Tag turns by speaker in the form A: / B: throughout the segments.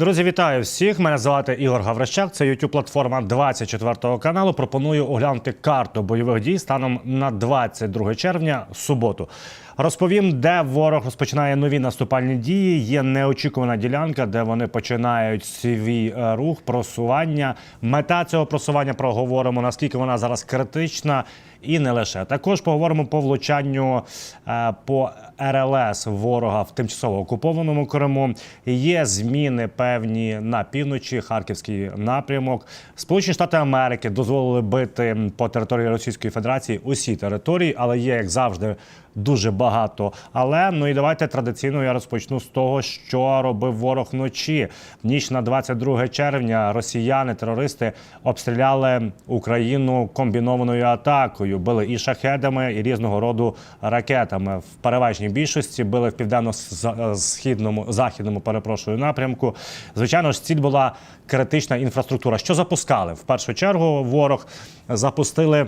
A: Друзі, вітаю всіх! Мене звати Ігор Гаврищак. Це youtube платформа 24 каналу. Пропоную оглянути карту бойових дій станом на 22 червня суботу. Розповім, де ворог розпочинає нові наступальні дії. Є неочікувана ділянка, де вони починають свій е, рух, просування. Мета цього просування проговоримо, наскільки вона зараз критична, і не лише. Також поговоримо по влучанню е, по РЛС ворога в тимчасово окупованому Криму. Є зміни певні на півночі, харківський напрямок. Сполучені Штати Америки дозволили бити по території Російської Федерації усі території, але є як завжди. Дуже багато, але ну і давайте традиційно я розпочну з того, що робив ворог вночі. Ніч на 22 червня росіяни, терористи обстріляли Україну комбінованою атакою. Били і шахедами, і різного роду ракетами. В переважній більшості били в південно-східному західному перепрошую напрямку. Звичайно ж, ціль була критична інфраструктура. Що запускали в першу чергу? Ворог запустили.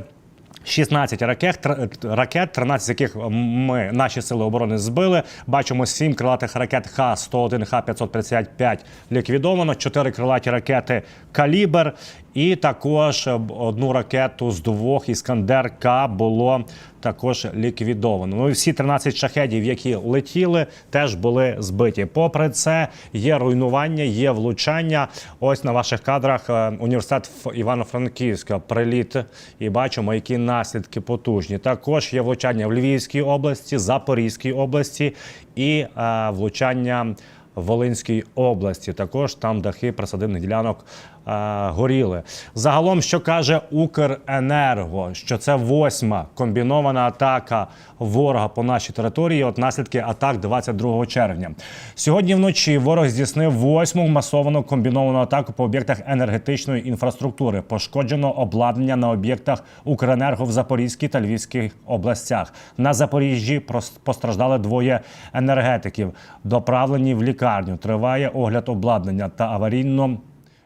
A: 16 ракет, ракет, 13 з яких ми наші сили оборони збили. Бачимо 7 крилатих ракет Х-101, Х-555 ліквідовано, 4 крилаті ракети Калібр і також одну ракету з двох Іскандер К було також ліквідовано. Ну і всі 13 шахедів, які летіли, теж були збиті. Попри це, є руйнування, є влучання. Ось на ваших кадрах е, університет Івано-Франківська приліт, і бачимо, які наслідки потужні. Також є влучання в Львівській області, Запорізькій області і е, влучання. в Волинській області також там дахи присадибних ділянок горіли. Загалом, що каже Укренерго, що це восьма комбінована атака ворога по нашій території. От наслідки атак 22 червня. Сьогодні вночі ворог здійснив восьму масовану комбіновану атаку по об'єктах енергетичної інфраструктури. Пошкоджено обладнання на об'єктах Укренерго в Запорізькій та Львівській областях. На Запоріжжі постраждали двоє енергетиків, доправлені в лікарню. Триває огляд обладнання та аварійно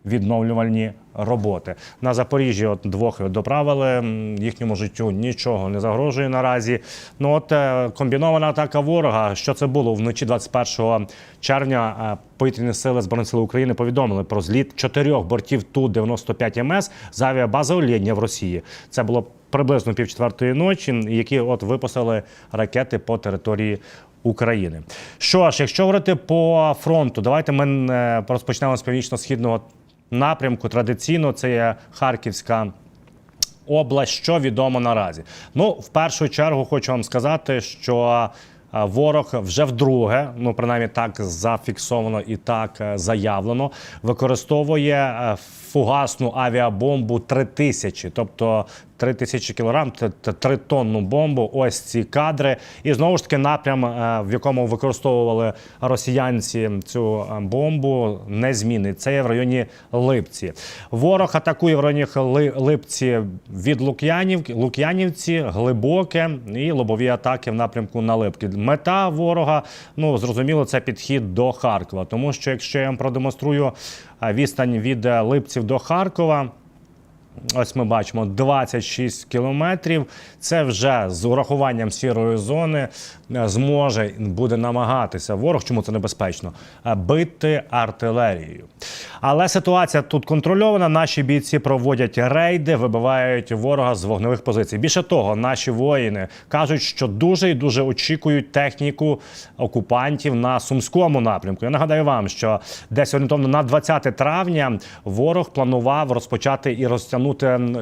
A: відновлювальні роботи. На Запоріжжі от двох доправили. Їхньому життю нічого не загрожує наразі. Ну от е, комбінована атака ворога. Що це було вночі 21 червня? е, Повітряні сили Збройних сил України повідомили про зліт чотирьох бортів Ту-95 МС з авіабази Олєння в Росії. Це було приблизно півчетвертої ночі, які от випустили ракети по території. України. Що ж, якщо говорити по фронту, давайте ми е, розпочнемо з північно-східного напрямку. Традиційно це є Харківська область. Що відомо наразі? Ну, в першу чергу хочу вам сказати, що ворог вже вдруге, ну принаймні так зафіксовано і так е, заявлено, використовує е, фугасну авіабомбу 3000, тобто 3000 кілограм, це це тритонну бомбу. Ось ці кадри. І знову ж таки напрям, е, в якому використовували росіянці цю е, бомбу, не змінний. Це є в районі Липці. Ворог атакує в районі Липці від Лук'янівки, Лук'янівці, глибоке і лобові атаки в напрямку на Липки. Мета ворога, ну зрозуміло, це підхід до Харкова. Тому що якщо я вам продемонструю е, відстань від Липців до Харкова. Ось ми бачимо 26 кілометрів. Це вже з урахуванням сірої зони е, зможе буде намагатися ворог, чому це небезпечно, е, бити артилерією. Але ситуація тут контрольована. Наші бійці проводять рейди, вибивають ворога з вогневих позицій. Більше того, наші воїни кажуть, що дуже і дуже очікують техніку окупантів на сумському напрямку. Я нагадаю вам, що десь орієнтовно на 20 травня ворог планував розпочати і розтягнути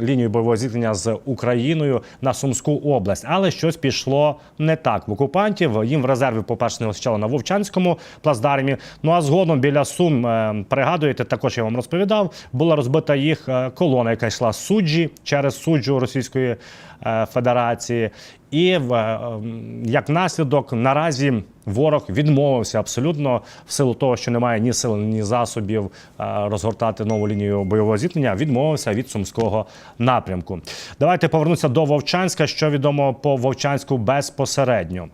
A: лінію бойового зіткнення з Україною на Сумську область, але щось пішло не так в окупантів. Їм в резерві, по перше, не вистачало на Вовчанському плацдармі. Ну а згодом біля Сум е, пригадуєте, також я вам розповідав, була розбита їх е, колона, яка йшла суджі через суджу Російської е, Федерації. І як наслідок наразі ворог відмовився абсолютно в силу того, що немає ні сил, ні засобів е, розгортати нову лінію бойового зіткнення. Відмовився від сумського напрямку. Давайте повернуся до Вовчанська. Що відомо по Вовчанську безпосередньо.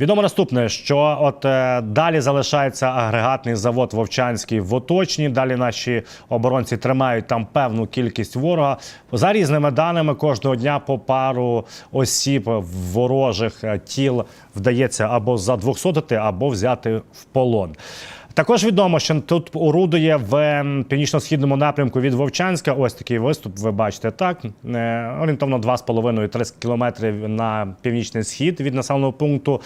A: Відомо наступне, що от е, далі залишається агрегатний завод Вовчанський в Оточні. Далі наші оборонці тримають там певну кількість ворога. За різними даними кожного дня по пару осіб ворожих е, тіл вдається або задвохсотити, або взяти в полон. Також відомо, що тут орудує в ем, північно-східному напрямку від Вовчанська. Ось такий виступ. Ви бачите так. Е, Орієнтовно 2,5-3 кілометрів на північний схід від населеного пункту.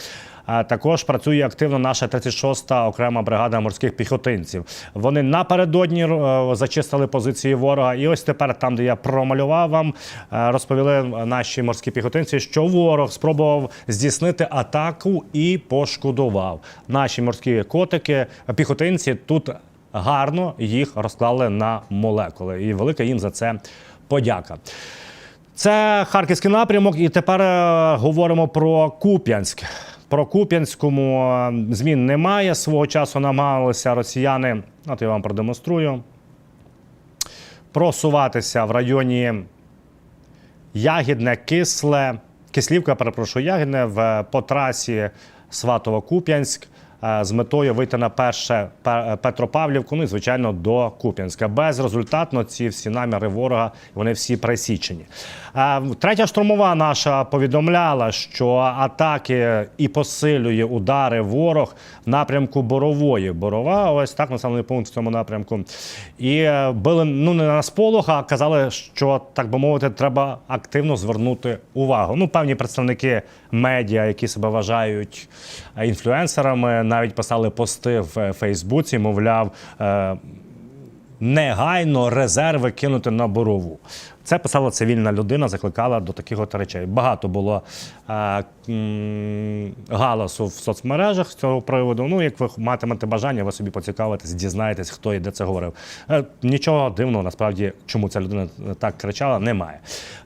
A: Також працює активно наша 36-та окрема бригада морських піхотинців. Вони напередодні е, зачистили позиції ворога. І ось тепер, там, де я промалював вам, е, розповіли наші морські піхотинці, що ворог спробував здійснити атаку і пошкодував. Наші морські котики, піхотинці тут гарно їх розклали на молекули. І велика їм за це подяка. Це харківський напрямок, і тепер е, говоримо про Куп'янськ. Про Куп'янському е, змін немає. Свого часу намагалися росіяни, от я вам продемонструю, просуватися в районі Ягідне, Кисле, Кислівка, перепрошую, Ягідне в по трасі Сватово-Куп'янськ е, з метою вийти на перше Пе- Петропавлівку, ну і звичайно до Куп'янська. Безрезультатно ці всі наміри ворога вони всі пресічені. Е, Третя штурмова наша повідомляла, що атаки і посилює удари ворог напрямку Борової. Борова, ось так населений пункт в цьому напрямку. І е, били ну не на сполох, а казали, що так би мовити, треба активно звернути увагу. Ну, певні представники медіа, які себе вважають е, інфлюенсерами, навіть писали пости в е, Фейсбуці, мовляв. Е, негайно резерви кинути на борову. Це писала цивільна людина, закликала до таких от речей. Багато було е, галасу в соцмережах з цього приводу. Ну, як ви матимете бажання, ви собі поцікавитесь, дізнаєтесь, хто і де це говорив. Е, нічого дивного, насправді, чому ця людина так кричала, немає.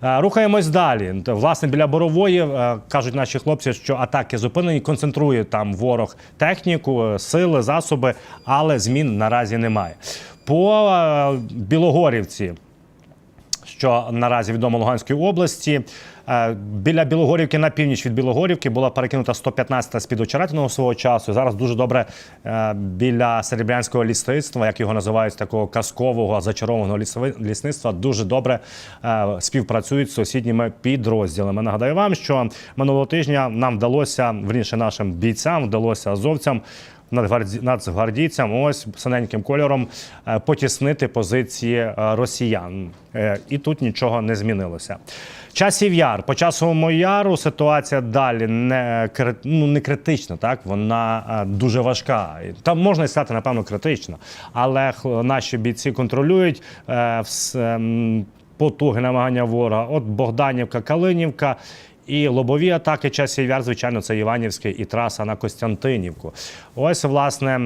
A: Е, рухаємось далі. Власне, біля борової е, кажуть наші хлопці, що атаки зупинені, концентрує там ворог техніку, е, сили, засоби, але змін наразі немає. По Білогорівці, що наразі відомо Луганської області. е, Біля Білогорівки на північ від Білогорівки була перекинута 115-та з-під Очеретиного свого часу. Зараз дуже добре е, біля серебрянського лісництва, як його називають, такого казкового зачарованого лісництва, дуже добре е, співпрацюють з сусідніми підрозділами. Нагадаю вам, що минулого тижня нам вдалося, верніше нашим бійцям, вдалося азовцям нацгвардійцям ось синеньким кольором е, потіснити позиції е, росіян. Е, І тут нічого не змінилося. Часів яр. По часовому яру ситуація далі не, ну, не критична, так? вона дуже важка. Там можна і сказати, напевно, критична. Але наші бійці контролюють потуги намагання ворога. От Богданівка, Калинівка. І лобові атаки часів яр, звичайно, це Іванівський і траса на Костянтинівку. Ось, власне,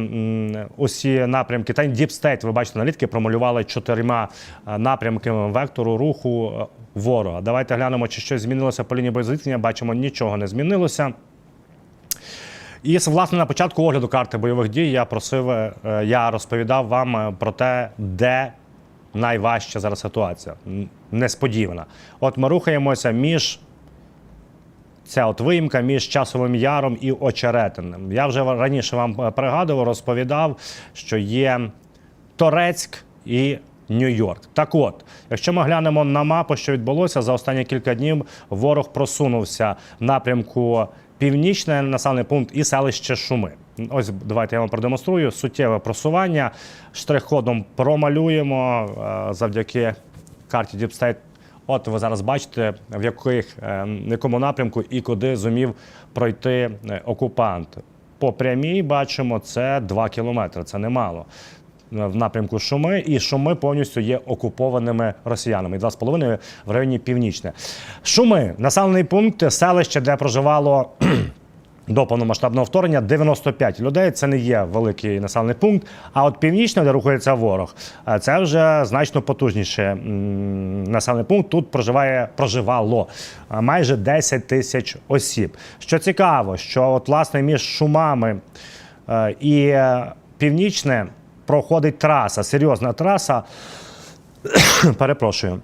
A: усі напрямки. Та Deep ви бачите, аналітики промалювали чотирма е, напрямками вектору руху е, ворога. Давайте глянемо, чи щось змінилося по лінії боєзіткнення. Бачимо, нічого не змінилося. І власне на початку огляду карти бойових дій я просив, е, я розповідав вам про те, де найважча зараз ситуація. Несподівана. От ми рухаємося між Ця от виїмка між часовим яром і очеретиним. Я вже раніше вам е, пригадував, розповідав, що є Торецьк і Нью-Йорк. Так от, якщо ми глянемо на мапу, що відбулося за останні кілька днів, ворог просунувся в напрямку північний населений пункт і селище Шуми. Ось давайте я вам продемонструю суттєве просування. Штрих-кодом промалюємо е, завдяки карті State От ви зараз бачите, в яких, е, в якому напрямку і куди зумів пройти е, окупант. По прямій бачимо, це 2 кілометри, це немало. Е, В напрямку Шуми, і Шуми повністю є окупованими росіянами. І 2,5 в районі північне. Шуми населений пункт, селище, де проживало до повномасштабного вторгнення 95 людей. Це не є великий населений пункт. А от північно, де рухається ворог, е, це вже значно потужніше населений пункт. Тут проживає проживало е, майже 10 тисяч осіб. Що цікаво, що от власне між шумами е, і північне проходить траса, серйозна траса. Перепрошую.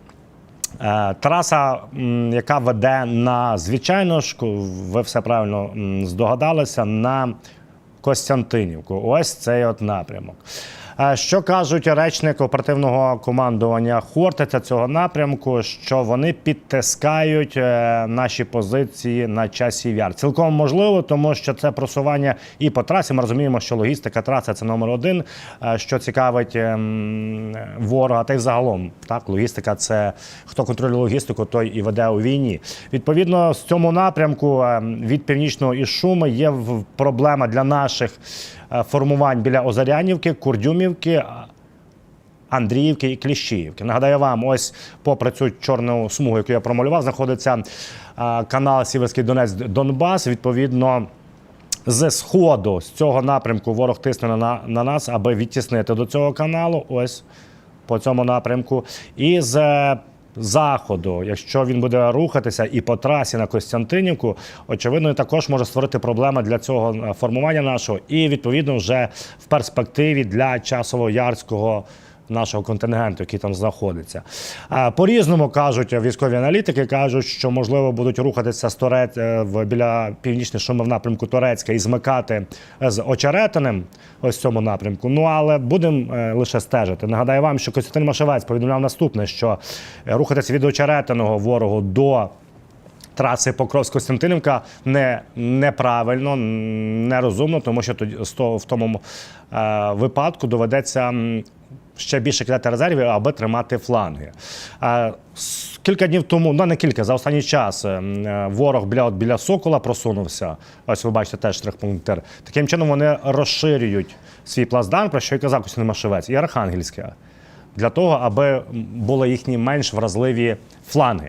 A: Е, Траса, яка веде на звичайно ж, ви все правильно здогадалися, на Костянтинівку. Ось цей от напрямок. Е, Що кажуть речник оперативного командування Хортиця цього напрямку, що вони підтискають е, наші позиції на часі яр. Цілком можливо, тому що це просування і по трасі. Ми розуміємо, що логістика траси це номер один, е, що цікавить ем, ворога, та й загалом так, логістика це хто контролює логістику, той і веде у війні. Відповідно, з цьому напрямку е, від північного і Шуми є проблема для наших формувань біля Озарянівки, Курдюмівки. Андріївки і Кліщіївки. Нагадаю вам, ось попри цю чорну смугу, яку я промалював, знаходиться е, канал Сіверський Донець Донбас. Відповідно, з сходу з цього напрямку ворог тисне на, на нас, аби відтіснити до цього каналу. Ось по цьому напрямку. І з е, заходу, якщо він буде рухатися і по трасі на Костянтинівку, очевидно, також може створити проблеми для цього е, формування нашого, і відповідно вже в перспективі для часово-ярського. Нашого контингенту, який там знаходиться, по-різному кажуть військові аналітики, кажуть, що можливо будуть рухатися з Торец е, в біля північної шуми в напрямку Турецька і змикати е, з Очеретиним, ось цьому напрямку. Ну але будемо е, лише стежити. Нагадаю вам, що Костянтин Машевець повідомляв наступне: що рухатися від Очеретиного ворогу до траси Покровськ-Костянтинівка не, неправильно, нерозумно, тому що тоді в тому випадку доведеться ще більше кидати резервів, аби тримати фланги. Кілька днів тому, ну не кілька, за останній час е, м, е, ворог біля, от біля Сокола просунувся. Ось ви бачите теж штрих-пунктир. Таким чином вони розширюють свій плацдарм, про що і казав Костянтин Машевець, і Архангельське, для того, аби були їхні менш вразливі фланги.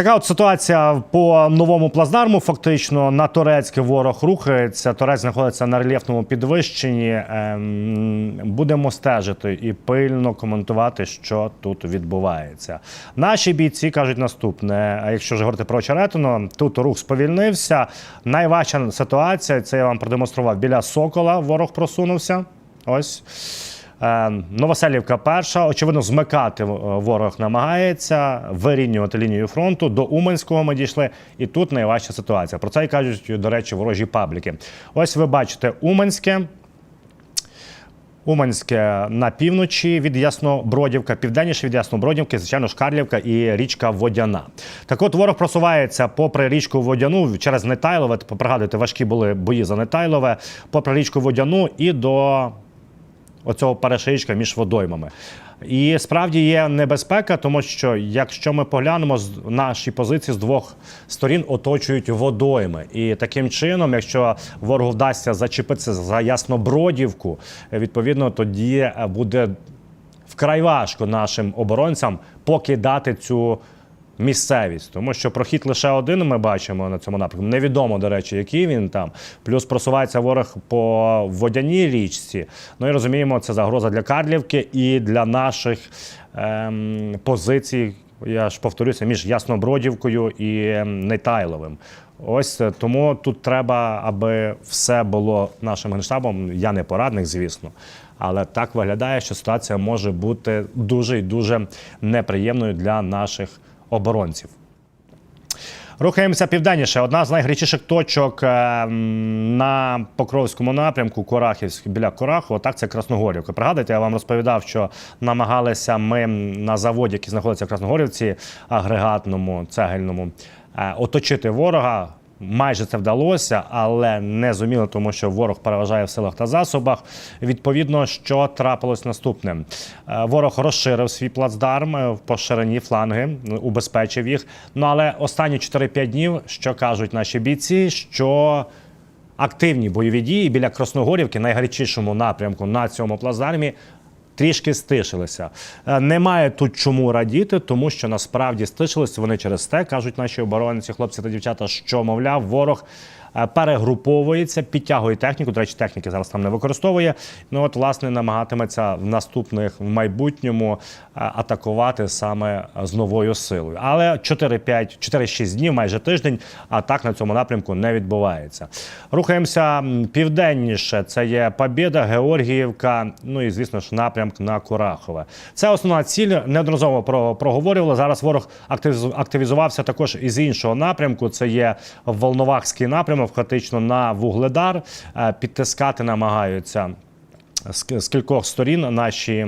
A: Така от ситуація по новому плацдарму. Фактично на турецький ворог рухається. Турець знаходиться на рельєфному підвищенні. Ем, Будемо стежити і пильно коментувати, що тут відбувається. Наші бійці кажуть наступне: якщо ж говорити про очеретину, тут рух сповільнився. Найважча ситуація це я вам продемонстрував біля Сокола. Ворог просунувся. Ось. Е, Новоселівка перша. Очевидно, змикати е, ворог намагається вирівнювати лінію фронту. До Уманського ми дійшли, і тут найважча ситуація. Про це і кажуть, до речі, ворожі пабліки. Ось ви бачите Уманське. Уманське на півночі від Яснобродівка, південніше від Яснобродівки, звичайно, Шкарлівка і річка Водяна. Так от ворог просувається попри річку Водяну через Нетайлове. Пригадуйте, важкі були бої за Нетайлове, попри річку Водяну і до оцього перешичка між водоймами. І справді є небезпека, тому що якщо ми поглянемо наші позиції з двох сторін оточують водойми, і таким чином, якщо ворогу вдасться зачепитися за Яснобродівку, відповідно тоді е, буде вкрай важко нашим оборонцям покидати цю місцевість, тому що прохід лише один ми бачимо на цьому напрямку. Невідомо, до речі, який він там. Плюс просувається ворог по водяній річці. Ну і розуміємо, це загроза для Карлівки і для наших ем, позицій. Я ж повторюся, між Яснобродівкою і ем, Нетайловим. Ось е, тому тут треба, аби все було нашим генштабом. Я не порадник, звісно. Але так виглядає, що ситуація може бути дуже і дуже неприємною для наших оборонців. Рухаємося південніше. Одна з найгарячіших точок е, на Покровському напрямку, Корахівськ, біля Корахова, так це Красногорівка. Пригадуєте, я вам розповідав, що намагалися ми на заводі, який знаходиться в Красногорівці, агрегатному, цегельному, е, оточити ворога. Майже це вдалося, але не зуміли, тому що ворог переважає в силах та засобах. Відповідно, що трапилось наступним. Е, Ворог розширив свій плацдарм е, по ширині фланги, убезпечив їх. Ну але останні 4-5 днів, що кажуть наші бійці, що активні бойові дії біля Красногорівки, найгарячішому напрямку на цьому плацдармі, трішки стишилися. Е, Немає тут чому радіти, тому що насправді стишилися вони через те, кажуть наші оборонці, хлопці та дівчата, що мовляв, ворог. Е, Перегруповується, підтягує техніку. До речі, техніки зараз там не використовує. Ну от, власне, намагатиметься в наступних в майбутньому е, атакувати саме з новою силою. Але 4-5, 4-6 днів, майже тиждень, атак на цьому напрямку не відбувається. Рухаємося південніше. Це є Побєда, Георгіївка. Ну і звісно ж напрямок на Курахове. Це основна ціль. Неодноразово про проговорювали. Зараз ворог активіз- активізувався також із іншого напрямку. Це є Волновахський напрямок, фактично на Вугледар. Е, Підтискати намагаються. з кількох сторін наші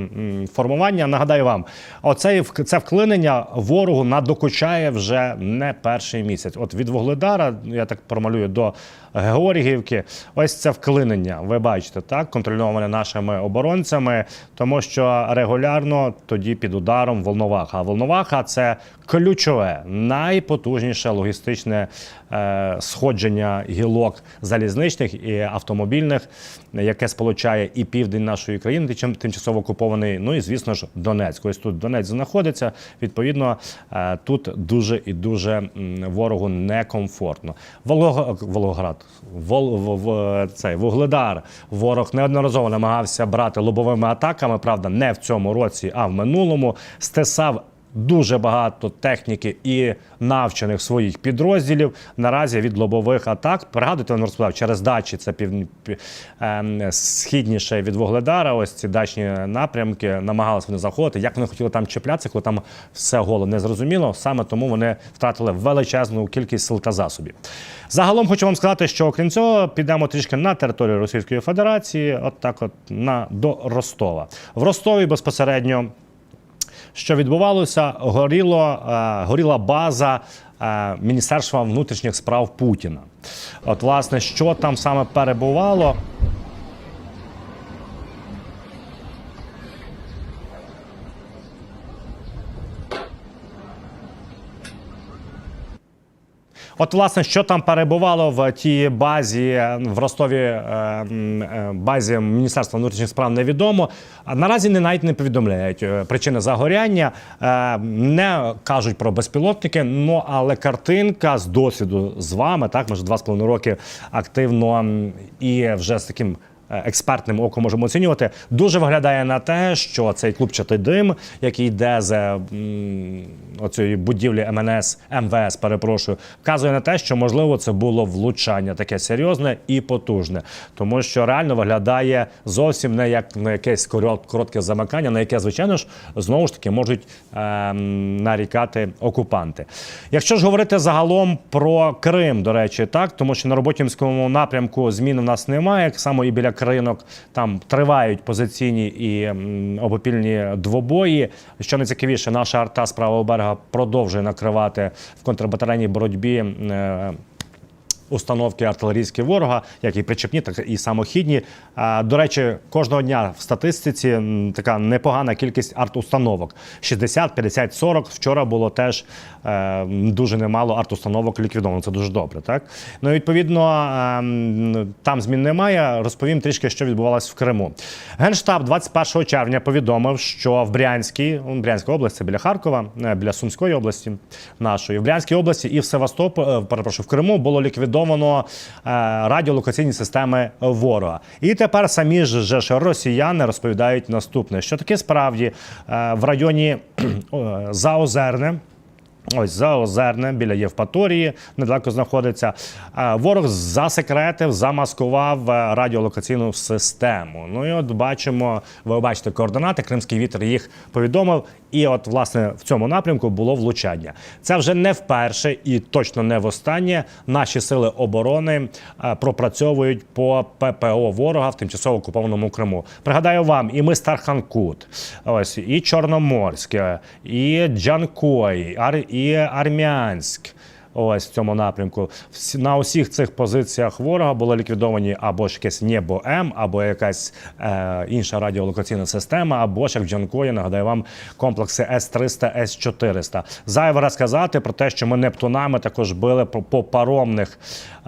A: формування. Нагадаю вам, оце це вклинення ворогу надокучає вже не перший місяць. От від Вугледара, я так промалюю, до Георгіївки, ось це вклинення. Ви бачите, так контрольоване нашими оборонцями, тому що регулярно тоді під ударом Волноваха. Волноваха це ключове, найпотужніше логістичне е, сходження гілок залізничних і автомобільних, яке сполучає і південь нашої країни, тим- тимчасово окупований. Ну і звісно ж Донецьк. Ось тут Донець знаходиться. Відповідно, е, тут дуже і дуже ворогу некомфортно. Волого, Волоград, Вол, в, в, цей Вугледар. Ворог неодноразово намагався брати лобовими атаками. Правда, не в цьому році, а в минулому. Стесав дуже багато техніки і навчених своїх підрозділів наразі від лобових атак. Пригадуйте, він розповідав, через дачі це пів... пі- ем, східніше від Вугледара. Ось ці дачні напрямки намагалися вони заходити. Як вони хотіли там чіплятися, коли там все голо не зрозуміло. Саме тому вони втратили величезну кількість сил та засобів. Загалом хочу вам сказати, що окрім цього, підемо трішки на територію Російської Федерації, от так, от на до Ростова. В Ростові безпосередньо що відбувалося, горіло, е, горіла база е, Міністерства внутрішніх справ Путіна. От, власне, що там саме перебувало. От, власне, що там перебувало в тій базі е, в Ростові, е, е, базі Міністерства внутрішніх справ, невідомо. Наразі не навіть не повідомляють причини загоряння, не кажуть про безпілотники. Ну але картинка з досвіду з вами, так ми два з половиною роки активно і вже з таким. Е, Експертним оком можемо оцінювати, дуже виглядає на те, що цей клубчатий дим, який йде з оцієї будівлі МНС МВС, перепрошую, вказує на те, що можливо це було влучання таке серйозне і потужне, тому що реально виглядає зовсім не як на якесь коротке замикання, на яке, звичайно ж, знову ж таки можуть ем, нарікати окупанти. Якщо ж говорити загалом про Крим, до речі, так тому що на роботівському напрямку змін в нас немає, як само і біля кринок там тривають позиційні і обопільні двобої. Що найцікавіше, наша арта з правого берега продовжує накривати в контрбатарейній боротьбі. Установки артилерійські ворога, як і причепні, так і самохідні. До речі, кожного дня в статистиці така непогана кількість арт-установок: 60, 50, 40. Вчора було теж е, дуже немало арт-установок ліквідовано. Це дуже добре. Так ну і, відповідно там змін немає. Розповім трішки, що відбувалось в Криму. Генштаб 21 червня повідомив, що в Брянській, Брянська область, це біля Харкова, е, біля Сумської області нашої, в Брянській області і в Севастополі, е, перепрошую, в Криму було ліквідовано е, радіолокаційні системи ворога. І тепер самі ж ж росіяни розповідають наступне: що таке справді е, в районі Заозерне. Ось Заозерне біля Євпаторії недалеко знаходиться. Е, Ворог засекретив, замаскував е, радіолокаційну систему. Ну і от бачимо, ви бачите координати. Кримський вітер їх повідомив. І от, власне, в цьому напрямку було влучання. Це вже не вперше і точно не востаннє. Наші сили оборони е, пропрацьовують по ППО ворога в тимчасово окупованому Криму. Пригадаю вам, і ми Старханкут, ось і Чорноморське, і Джанкой, і Армянськ. Ось в цьому напрямку. На усіх цих позиціях ворога були ліквідовані або ж якесь небо М, або якась е, інша радіолокаційна система, або ж як в Джанкої, нагадаю вам, комплекси С-300, С-400. Зайве розказати про те, що ми Нептунами також били по, паромних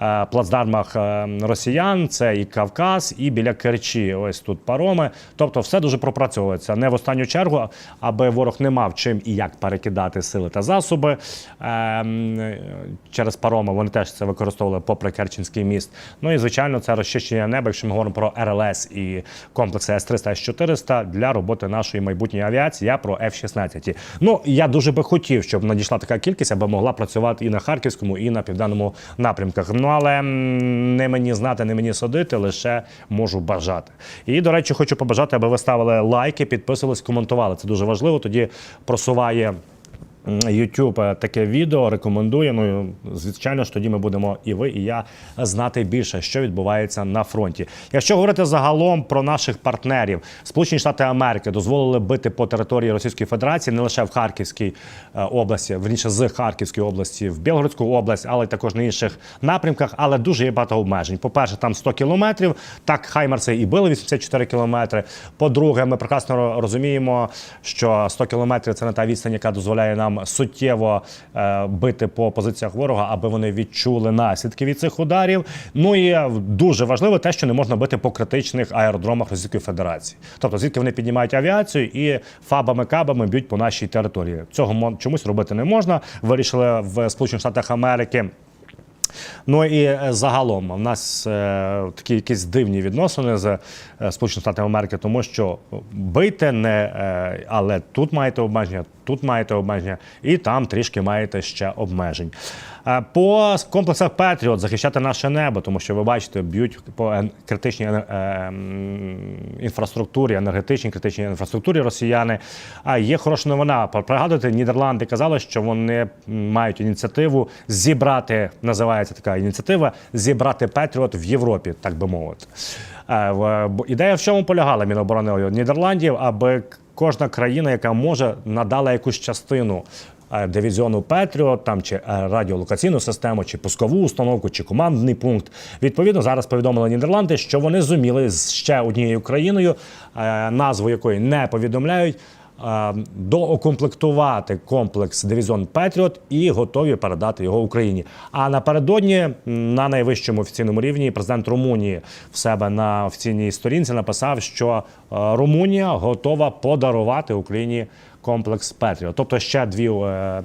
A: е, плацдармах е, росіян. Це і Кавказ, і біля Керчі. Ось тут пароми. Тобто, все дуже пропрацьовується. Не в останню чергу, аби ворог не мав чим і як перекидати сили та засоби. Е, через пароми вони теж це використовували попри Керченський міст. Ну і звичайно, це розчищення неба, якщо ми говоримо про РЛС і комплекси С-300, С-400 для роботи нашої майбутньої авіації. Я про F-16. Ну я дуже би хотів, щоб надійшла така кількість, аби могла працювати і на харківському, і на південному напрямках. Ну але не мені знати, не мені судити, лише можу бажати. І до речі, хочу побажати, аби ви ставили лайки, підписувались, коментували. Це дуже важливо. Тоді просуває YouTube е, таке відео рекомендує. Ну звичайно ж, тоді ми будемо і ви, і я знати більше, що відбувається на фронті. Якщо говорити загалом про наших партнерів, Сполучені Штати Америки дозволили бити по території Російської Федерації не лише в Харківській е, області, верніше з Харківської області, в Білгородську область, але також на інших напрямках. Але дуже є багато обмежень. По перше, там 100 кілометрів. Так Хаймерси і били 84 кілометри. По-друге, ми прекрасно розуміємо, що 100 кілометрів це не та відстань, яка дозволяє нам суттєво е, бити по позиціях ворога, аби вони відчули наслідки від цих ударів. Ну і дуже важливо те, що не можна бити по критичних аеродромах Російської Федерації. Тобто, звідки вони піднімають авіацію і фабами кабами б'ють по нашій території. Цього чомусь робити не можна. Вирішили в Сполучених Штатах Америки. Ну і е, загалом в нас е, такі якісь дивні відносини з е, Сполученими Штатами Америки, тому що бийте не, але тут маєте обмеження, тут маєте обмеження, і там трішки маєте ще обмежень. Е, По комплексах Петріот захищати наше небо, тому що ви бачите, б'ють по критичній е, інфраструктурі, енергетичній критичній інфраструктурі росіяни. А є хороша новина. Пригадуєте, Нідерланди казали, що вони мають ініціативу зібрати, називається така ініціатива, зібрати Петріот в Європі, так би мовити. Е, Ідея в чому полягала Міноборони Нідерландів, аби кожна країна, яка може, надала якусь частину. Е, Дивізіону Петріот, там чи е, радіолокаційну систему, чи пускову установку, чи командний пункт. Відповідно, зараз повідомили Нідерланди, що вони зуміли з ще однією країною, е, назву якої не повідомляють, доокомплектувати комплекс дивізіон Петріот і готові передати його Україні. А напередодні на найвищому офіційному рівні президент Румунії в себе на офіційній сторінці написав, що Румунія готова подарувати Україні. Комплекс Петріот, тобто ще дві е,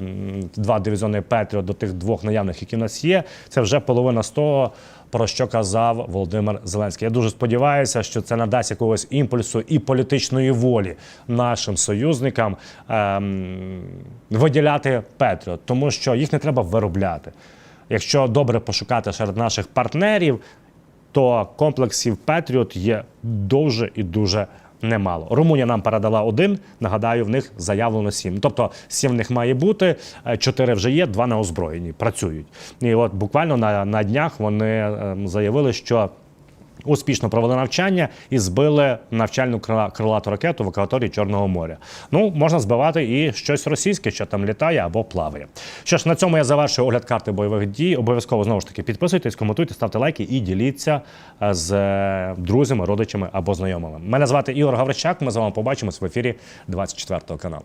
A: два дивізіони Петріот до тих двох наявних, які в нас є. Це вже половина з того, про що казав Володимир Зеленський. Я дуже сподіваюся, що це надасть якогось імпульсу і політичної волі нашим союзникам ем, виділяти Петріот, тому що їх не треба виробляти. Якщо добре пошукати серед наших партнерів, то комплексів Петріот є дуже і дуже немало. Румунія нам передала один. Нагадаю, в них заявлено сім. Тобто сім в них має бути, е, чотири вже є, два на озброєнні, працюють. І от буквально на, на днях вони ем, заявили, що. Успішно провели навчання і збили навчальну крилату ракету в акваторії Чорного моря. Ну, можна збивати і щось російське, що там літає або плаває. Що ж, на цьому я завершую огляд карти бойових дій. Обов'язково знову ж таки підписуйтесь, коментуйте, ставте лайки і діліться е, з е, друзями, родичами або знайомими. Мене звати Ігор Гаврищак. Ми з вами побачимось в ефірі 24 каналу.